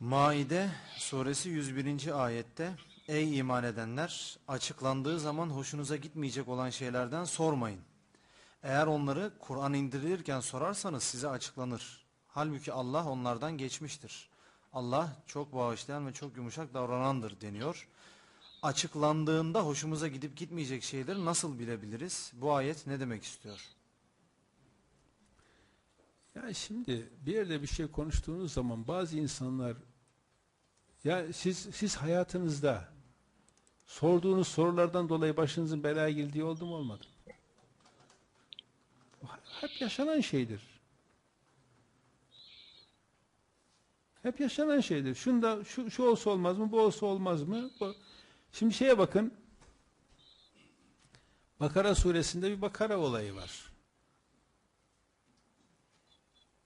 Maide suresi 101. ayette Ey iman edenler açıklandığı zaman hoşunuza gitmeyecek olan şeylerden sormayın. Eğer onları Kur'an indirilirken sorarsanız size açıklanır. Halbuki Allah onlardan geçmiştir. Allah çok bağışlayan ve çok yumuşak davranandır deniyor. Açıklandığında hoşumuza gidip gitmeyecek şeyleri nasıl bilebiliriz? Bu ayet ne demek istiyor? Ya şimdi bir yerde bir şey konuştuğunuz zaman bazı insanlar ya siz siz hayatınızda sorduğunuz sorulardan dolayı başınızın belaya girdiği oldu mu olmadı Hep yaşanan şeydir. Hep yaşanan şeydir. Şunda şu, şu olsa olmaz mı? Bu olsa olmaz mı? Bu. Şimdi şeye bakın. Bakara suresinde bir Bakara olayı var.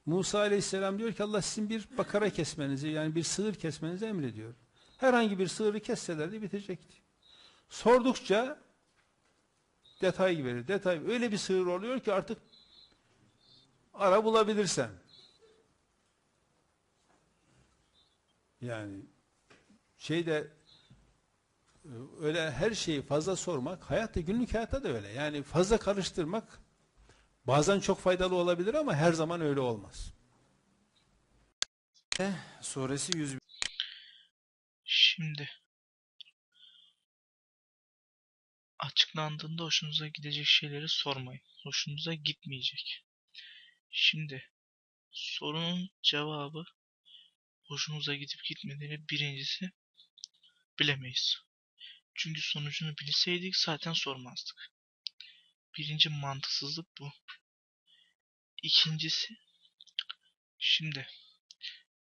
Musa aleyhisselam diyor ki Allah sizin bir bakara kesmenizi yani bir sığır kesmenizi emrediyor. Herhangi bir sığırı kesselerdi bitecekti. Sordukça detay verir. Detay öyle bir sığır oluyor ki artık ara bulabilirsen. Yani şeyde e, öyle her şeyi fazla sormak hayatta günlük hayatta da öyle. Yani fazla karıştırmak Bazen çok faydalı olabilir ama her zaman öyle olmaz. Suresi 101. Şimdi açıklandığında hoşunuza gidecek şeyleri sormayın. Hoşunuza gitmeyecek. Şimdi sorunun cevabı hoşunuza gidip gitmediğini birincisi bilemeyiz. Çünkü sonucunu bilseydik zaten sormazdık. Birinci mantıksızlık bu. İkincisi şimdi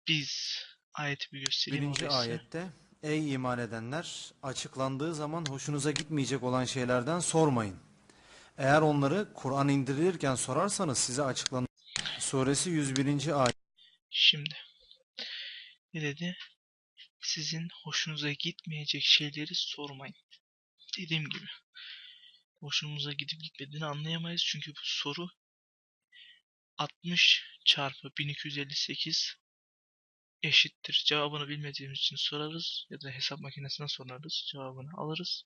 biz ayeti bir göstereyim Birinci size. ayette Ey iman edenler açıklandığı zaman hoşunuza gitmeyecek olan şeylerden sormayın. Eğer onları Kur'an indirilirken sorarsanız size açıklanır. Suresi 101. ayet. Şimdi ne dedi? Sizin hoşunuza gitmeyecek şeyleri sormayın. Dediğim gibi hoşumuza gidip gitmediğini anlayamayız çünkü bu soru 60 çarpı 1258 eşittir. Cevabını bilmediğimiz için sorarız ya da hesap makinesine sorarız. Cevabını alırız.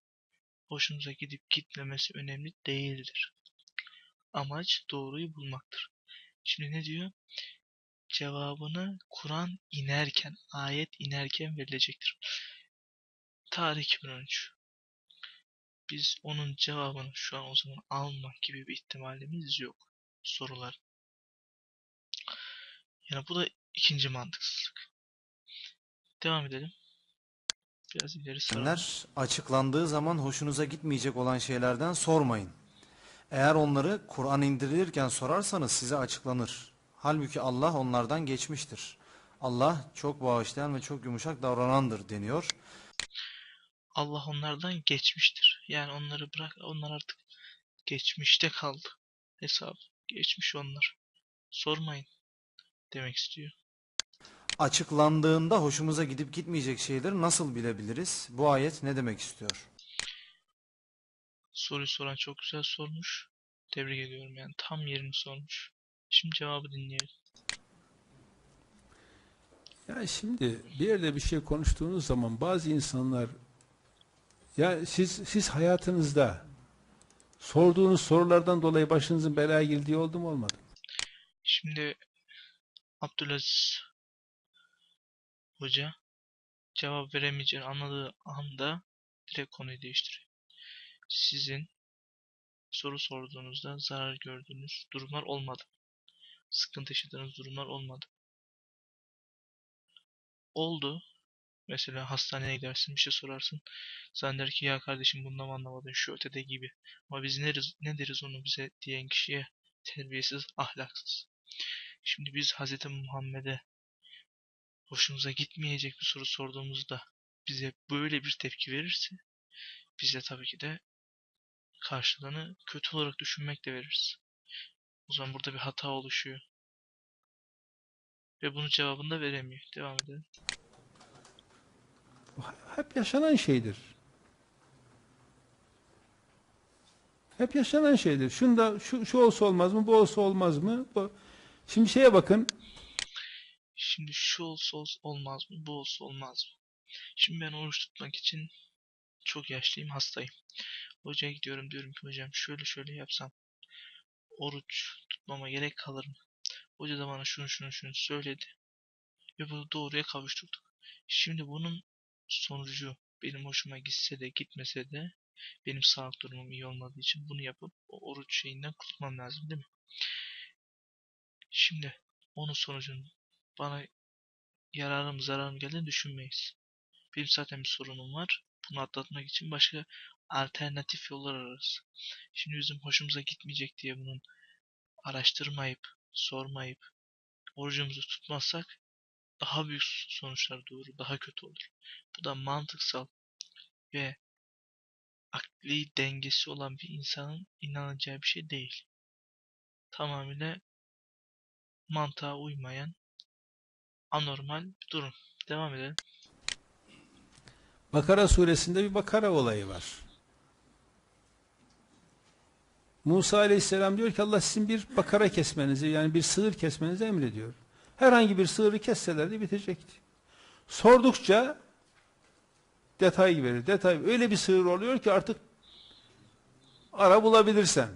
Hoşumuza gidip gitmemesi önemli değildir. Amaç doğruyu bulmaktır. Şimdi ne diyor? Cevabını Kur'an inerken, ayet inerken verilecektir. Tarih 2013. Biz onun cevabını şu an o zaman almak gibi bir ihtimalimiz yok. Sorular. Yani bu da ikinci mantıksızlık. Devam edelim. Biraz ileri saralım. Açıklandığı zaman hoşunuza gitmeyecek olan şeylerden sormayın. Eğer onları Kur'an indirilirken sorarsanız size açıklanır. Halbuki Allah onlardan geçmiştir. Allah çok bağışlayan ve çok yumuşak davranandır deniyor. Allah onlardan geçmiştir. Yani onları bırak, onlar artık geçmişte kaldı. Hesap. Geçmiş onlar. Sormayın demek istiyor. Açıklandığında hoşumuza gidip gitmeyecek şeyleri nasıl bilebiliriz? Bu ayet ne demek istiyor? Soruyu soran çok güzel sormuş. Tebrik ediyorum yani tam yerini sormuş. Şimdi cevabı dinleyelim. Ya şimdi bir yerde bir şey konuştuğunuz zaman bazı insanlar ya siz siz hayatınızda sorduğunuz sorulardan dolayı başınızın belaya girdiği oldu mu olmadı? Şimdi Abdülaziz Hoca cevap veremeyeceğini anladığı anda direkt konuyu değiştiriyor. Sizin soru sorduğunuzda zarar gördüğünüz durumlar olmadı. Sıkıntı yaşadığınız durumlar olmadı. Oldu. Mesela hastaneye gidersin bir şey sorarsın. Sen der ki ya kardeşim bundan mı anlamadın şu ötede gibi. Ama biz ne ne deriz onu bize diyen kişiye terbiyesiz, ahlaksız. Şimdi biz Hz. Muhammed'e hoşumuza gitmeyecek bir soru sorduğumuzda bize böyle bir tepki verirse biz de tabii ki de karşılığını kötü olarak düşünmekle veririz. O zaman burada bir hata oluşuyor. Ve bunun cevabını da veremiyor. Devam edelim. Hep yaşanan şeydir. Hep yaşanan şeydir. Şunda şu, şu olsa olmaz mı? Bu olsa olmaz mı? Bu. Şimdi şeye bakın. Şimdi şu olsa olmaz mı? Bu olsa olmaz mı? Şimdi ben oruç tutmak için çok yaşlıyım, hastayım. Hocaya gidiyorum diyorum ki hocam şöyle şöyle yapsam oruç tutmama gerek kalır mı? Hoca da bana şunu şunu şunu söyledi. Ve bunu doğruya kavuşturduk. Şimdi bunun sonucu benim hoşuma gitse de gitmese de benim sağlık durumum iyi olmadığı için bunu yapıp o oruç şeyinden kurtulmam lazım değil mi? Şimdi onun sonucunun bana yararım zararım geldiğini düşünmeyiz. Benim zaten bir sorunum var. Bunu atlatmak için başka alternatif yollar ararız. Şimdi bizim hoşumuza gitmeyecek diye bunun araştırmayıp, sormayıp, orucumuzu tutmazsak daha büyük sonuçlar doğurur, daha kötü olur. Bu da mantıksal ve akli dengesi olan bir insanın inanacağı bir şey değil. Tamamıyla mantığa uymayan anormal bir durum. Devam edelim. Bakara suresinde bir Bakara olayı var. Musa aleyhisselam diyor ki Allah sizin bir bakara kesmenizi yani bir sığır kesmenizi emrediyor. Herhangi bir sığırı kesselerdi bitecekti. Sordukça detay verir. Detay öyle bir sığır oluyor ki artık ara bulabilirsen.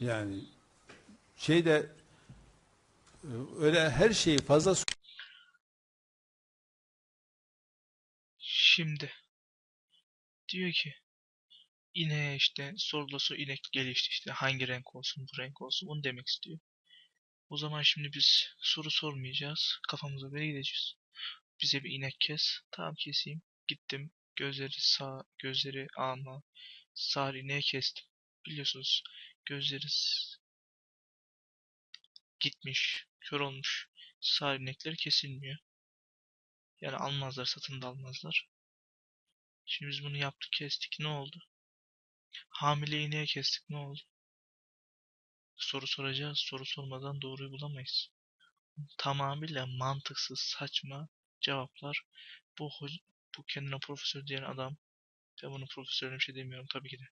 Yani şeyde öyle her şeyi fazla Şimdi diyor ki ineğe işte sorulası inek gelişti işte hangi renk olsun bu renk olsun onu demek istiyor. O zaman şimdi biz soru sormayacağız. Kafamıza göre gideceğiz. Bize bir inek kes. Tamam keseyim. Gittim. Gözleri sağ, gözleri ama sağ ineği kestim. Biliyorsunuz gözleri gitmiş, kör olmuş. Sağ inekler kesilmiyor. Yani almazlar, satın da almazlar. Şimdi biz bunu yaptık, kestik. Ne oldu? Hamile ineğe kestik. Ne oldu? Soru soracağız. Soru sormadan doğruyu bulamayız. Tamamıyla mantıksız, saçma cevaplar. Bu bu kendine profesör diyen adam, ben bunun profesörüne bir şey demiyorum. Tabii ki de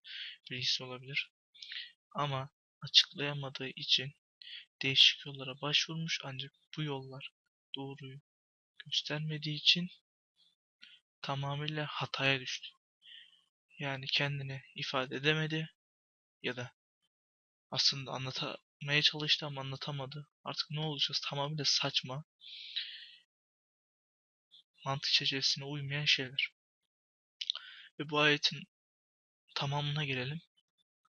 bilgisi olabilir. Ama açıklayamadığı için değişik yollara başvurmuş ancak bu yollar doğruyu göstermediği için tamamıyla hataya düştü. Yani kendini ifade edemedi ya da aslında anlatmaya çalıştı ama anlatamadı. Artık ne olacağız? Tamamıyla saçma. Mantık çerçevesine uymayan şeyler. Ve bu ayetin tamamına girelim.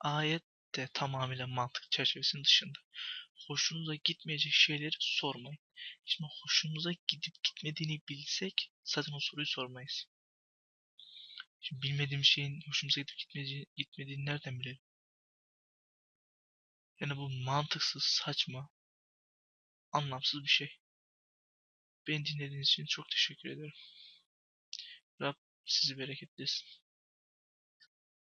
Ayet de tamamıyla mantık çerçevesinin dışında. Hoşunuza gitmeyecek şeyleri sormayın. Şimdi hoşumuza gidip gitmediğini bilsek zaten o soruyu sormayız. Şimdi bilmediğim şeyin hoşumuza gidip gitmediğini, nereden bilelim? Yani bu mantıksız, saçma, anlamsız bir şey. Beni dinlediğiniz için çok teşekkür ederim. Rab sizi bereketlesin.